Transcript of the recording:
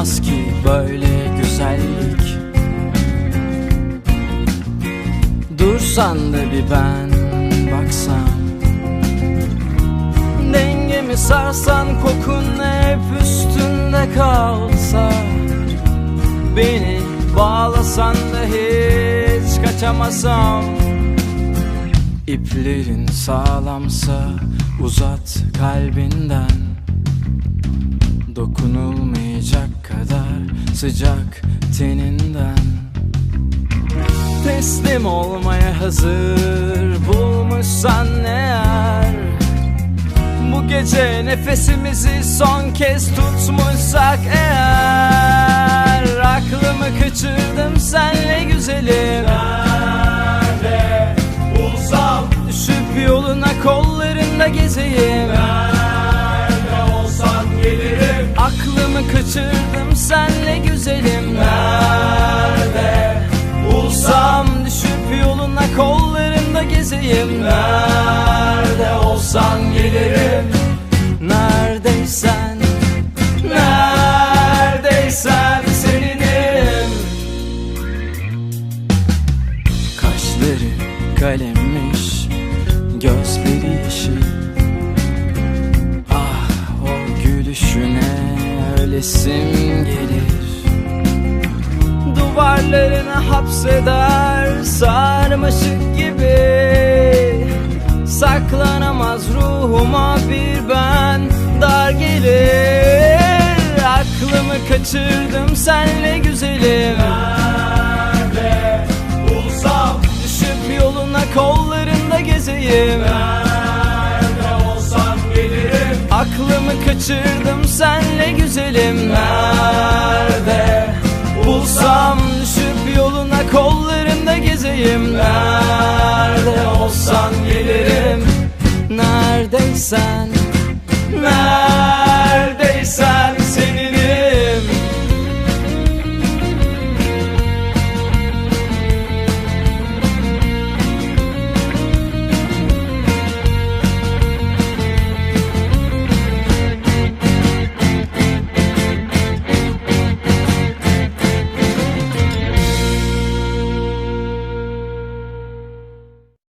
olamaz ki böyle güzellik. Dursan da bir ben baksam Dengemi sarsan kokun hep üstünde kalsa. Beni bağlasan da hiç kaçamasam. İplerin sağlamsa uzat kalbinden. Sıcak teninden. Teslim olmaya hazır bulmuşsan eğer Bu gece nefesimizi son kez tutmuşsak eğer Aklımı kaçırdım senle güzelim. Nerede bulsam Düşüp yoluna kollarında gezeyim. Nerede olsan gelirim? Aklımı kaçırdım senle güzelim Nerede? Bulsam Düşüp yoluna kollarında gezeyim. Nerede olsan gelirim? Neredeysen Neredeysen seninim Kaşları kalemmiş Gözleri yeşil. Ah o gülüşüne ölesim gelir Duvarlarını hapseder sarmaşık gibi. Saklanamaz ruhuma bir ben dar gelir. Aklımı kaçırdım senle güzelim. Nerede bulsam Düşüp yoluna kollarında gezeyim. Nerede olsam gelirim. Aklımı kaçırdım senle güzelim. Nerede bulsam Olsan gelirim Neredeysen. Nerede